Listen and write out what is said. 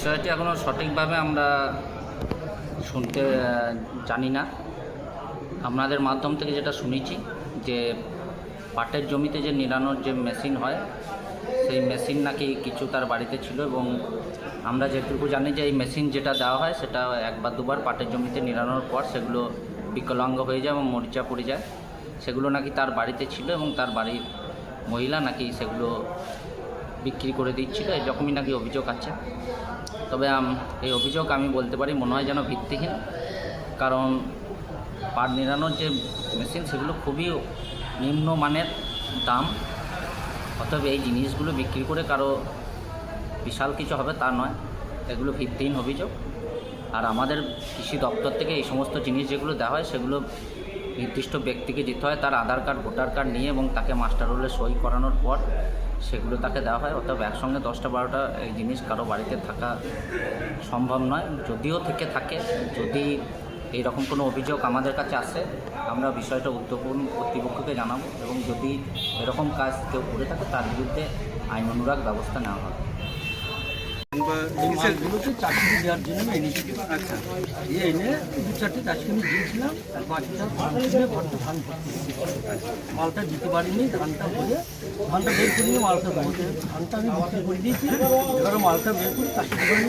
বিষয়টি এখনও সঠিকভাবে আমরা শুনতে জানি না। আপনাদের মাধ্যম থেকে যেটা শুনেছি যে পাটের জমিতে যে নিরানোর যে মেশিন হয়, সেই মেশিন নাকি কিছু তার বাড়িতে ছিল এবং আমরা যেটুকু জানি যে এই মেশিন যেটা দেওয়া হয়, সেটা একবার দুবার পাটের জমিতে নিরানোর পর সেগুলো বিকলাঙ্গ হয়ে যায় এবং মরিচা পড়ে যায়। সেগুলো নাকি তার বাড়িতে ছিল এবং তার বাড়ির মহিলা নাকি সেগুলো বিক্রি করে দিচ্ছিল এরকমই নাকি অভিযোগ আছে। তবে এই অভিযোগ আমি বলতে পারি, মনে হয় যেন ভিত্তিহীন। কারণ পাট নিরানোর যে মেশিন, সেগুলো খুবই নিম্নমানের দাম। অতএব এই জিনিসগুলো বিক্রি করে কারও বিশাল কিছু হবে তা নয়। এগুলো ভিত্তিহীন অভিযোগ। আর আমাদের কৃষি দপ্তর থেকে এই সমস্ত জিনিস যেগুলো দেওয়া হয়, সেগুলো নির্দিষ্ট ব্যক্তিকে দিতে হয়, তার আধার কার্ড, ভোটার কার্ড নিয়ে এবং তাকে মাস্টার রোলে সই করানোর পর সেগুলো তাকে দেওয়া হয়। অর্থাৎ একসঙ্গে দশটা, বারোটা এই জিনিস কারও বাড়িতে থাকা সম্ভব নয়। যদিও থেকে থাকে, যদি এই রকম কোনো অভিযোগ আমাদের কাছে আসে, আমরা বিষয়টা উদ্যোগপূর্ণ কর্তৃপক্ষকে জানাব এবং যদি এরকম কাজ কেউ করে থাকে, তার বিরুদ্ধে আইন অনুরাগ ব্যবস্থা নেওয়া হবে। মালগুলোকে চাকরি দেওয়ার জন্য এনেছি আচ্ছা। দিয়ে এনে দু চারটে চাষি দিয়েছিলাম আর বাকিটা কিনে ঘরটা ধান ভর্তি মালটা দিতে পারিনি ধানটা করে ধানটা বের করে নিয়ে মালটা ধানটা আমি বিক্রি করে দিয়েছি। এবার মালটা বের করে চাষি দোকানে